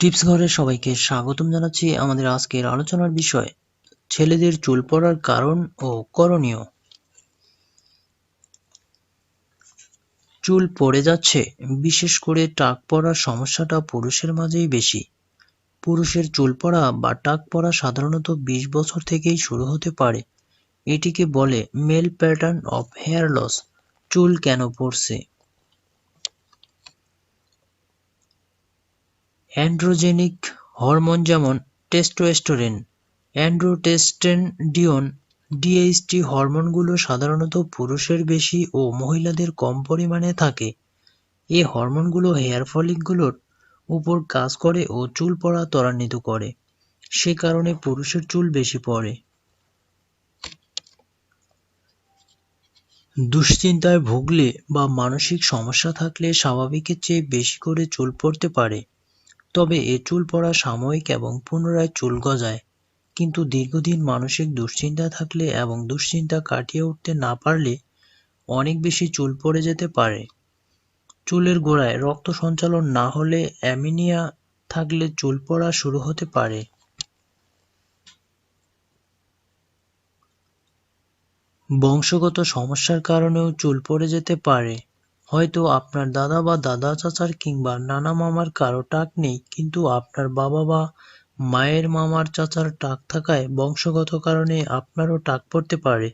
Tips ঘরে সবাইকে স্বাগতম জানাচ্ছি আমাদের আজকের আলোচনার বিষয়, ছেলেদের চুল পড়ার কারণ ও করণীয়। চুল পড়ে যাচ্ছে, বিশেষ করে টাক পড়ার সমস্যাটা পুরুষের মাঝেই বেশি। পুরুষের চুল পড়া বা টাক পড়া সাধারণত বিশ বছর থেকেই শুরু হতে পারে। এটিকে বলে male pattern of hair loss, চুল কেন পড়ছে? অ্যান্ড্রোজেনিক হরমোন যেমন টেস্টোস্টেরন অ্যান্ড্রোটেস্টেনডিয়ন ডিএইচটি হরমোনগুলো সাধারণত পুরুষের বেশি ও মহিলাদের কম পরিমাণে থাকে। এ হরমোনগুলো হেয়ার ফলিকগুলোর উপর কাজ করে ও চুল পড়া ত্বরান্বিত করে। সে কারণে পুরুষের চুল বেশি পড়ে। দুশ্চিন্তায় ভুগলে বা মানসিক সমস্যা থাকলে স্বাভাবিকের চেয়ে বেশি করে চুল পড়তে পারে। তবে এ চুল পড়া সাময়িক এবং পুনরায় চুল গজায়। কিন্তু দীর্ঘদিন মানসিক দুশ্চিন্তা থাকলে এবং দুশ্চিন্তা কাটিয়ে উঠতে না পারলে অনেক বেশি চুল পড়ে যেতে পারে। চুলের গোড়ায় রক্ত সঞ্চালন না হলে অ্যামিনিয়া থাকলে চুল পড়া শুরু হতে পারে। বংশগত সমস্যার কারণেও চুল পড়ে যেতে পারে। হয়তো আপনার দাদা বা দাদা চাচার কিংবা নানা মামার কারও টাক নেই, কিন্তু আপনার বাবা বা মায়ের মামার চাচার টাক থাকায় বংশগত কারণে আপনারও টাক পড়তে পারে।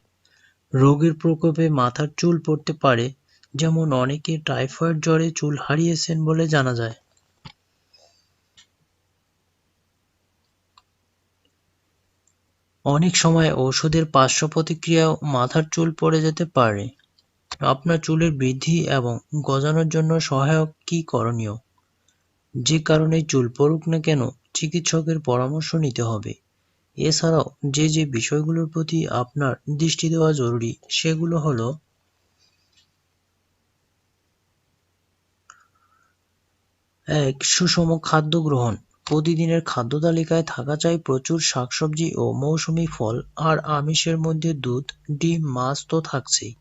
রোগের প্রকোপে মাথার চুল পড়তে পারে, যেমন অনেকে টাইফয়েড জ্বরে চুল হারিয়েছেন বলে জানা যায়। অনেক সময় ঔষধের পার্শ্ব প্রতিক্রিয়াও মাথার চুল পড়ে যেতে পারে। আপনার চুলের বৃদ্ধি এবং গজানোর জন্য সহায়ক কী করণীয়? যে কারণে চুল পড়ুক না কেন, চিকিৎসকের পরামর্শ নিতে হবে। এছাড়াও যে যে বিষয়গুলোর প্রতি আপনার দৃষ্টি দেওয়া জরুরি, সেগুলো হলো এক, সুষম খাদ্য গ্রহণ। প্রতিদিনের খাদ্য তালিকায় থাকা চাই প্রচুর শাকসবজি ও মৌসুমি ফল, আর আমিষের মধ্যে দুধ, ডিম, মাছ তো থাকছেই।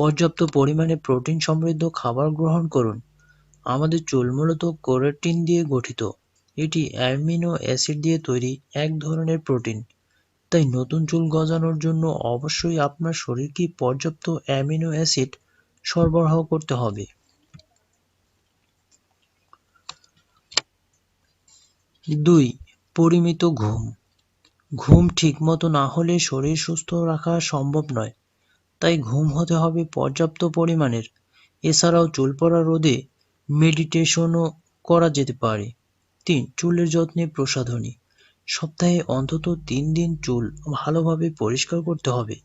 পর্যাপ্ত পরিমাণে প্রোটিন সমৃদ্ধ খাবার গ্রহণ করুন। আমাদের চুল মূলত কোরেটিন দিয়ে গঠিত। এটি অ্যামিনো অ্যাসিড দিয়ে তৈরি এক ধরনের প্রোটিন। তাই নতুন চুল গজানোর জন্য অবশ্যই আপনার শরীরকে পর্যাপ্ত অ্যামিনো অ্যাসিড সরবরাহ করতে হবে। দুই, পরিমিত ঘুম। ঘুম ঠিকমতো না হলে শরীর সুস্থ রাখা সম্ভব নয়। তাই ঘুম হতে হবে পর্যাপ্ত পরিমাণের। এছাড়াও চুল পড়া রোধে মেডিটেশনও করা যেতে পারে। তিন, চুলের যত্নে প্রসাধনী। সপ্তাহে অন্তত তিন দিন চুল ভালোভাবে পরিষ্কার করতে হবে।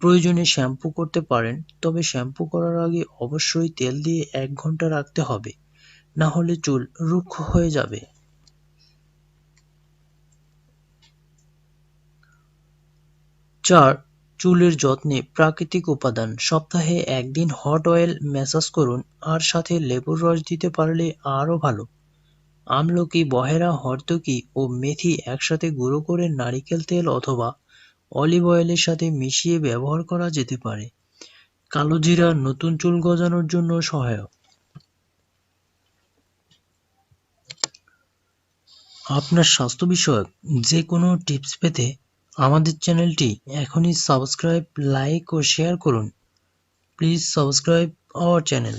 প্রয়োজনে শ্যাম্পু করতে পারেন, তবে শ্যাম্পু করার আগে অবশ্যই তেল দিয়ে এক ঘণ্টা রাখতে হবে, না হলে চুল রুক্ষ হয়ে যাবে। চার চুলের যত্নে প্রাকৃতিক উপাদান। সপ্তাহে একদিন হট অয়েল ম্যাসাজ করুন, আর সাথে লেবুর রস দিতে পারলে আরও ভালো। আমলকি, বহেরা হর্তকি ও মেথি একসাথে গুঁড়ো করে নারিকেল তেল অথবা অলিভ অয়েলের সাথে মিশিয়ে ব্যবহার করা যেতে পারে। কালো জিরা নতুন চুল গজানোর জন্য সহায়ক। আপনার স্বাস্থ্য বিষয়ক যে কোনো টিপস পেতে আমাদের চ্যানেলটি এখনই সাবস্ক্রাইব লাইক ও শেয়ার করুন। Please subscribe our channel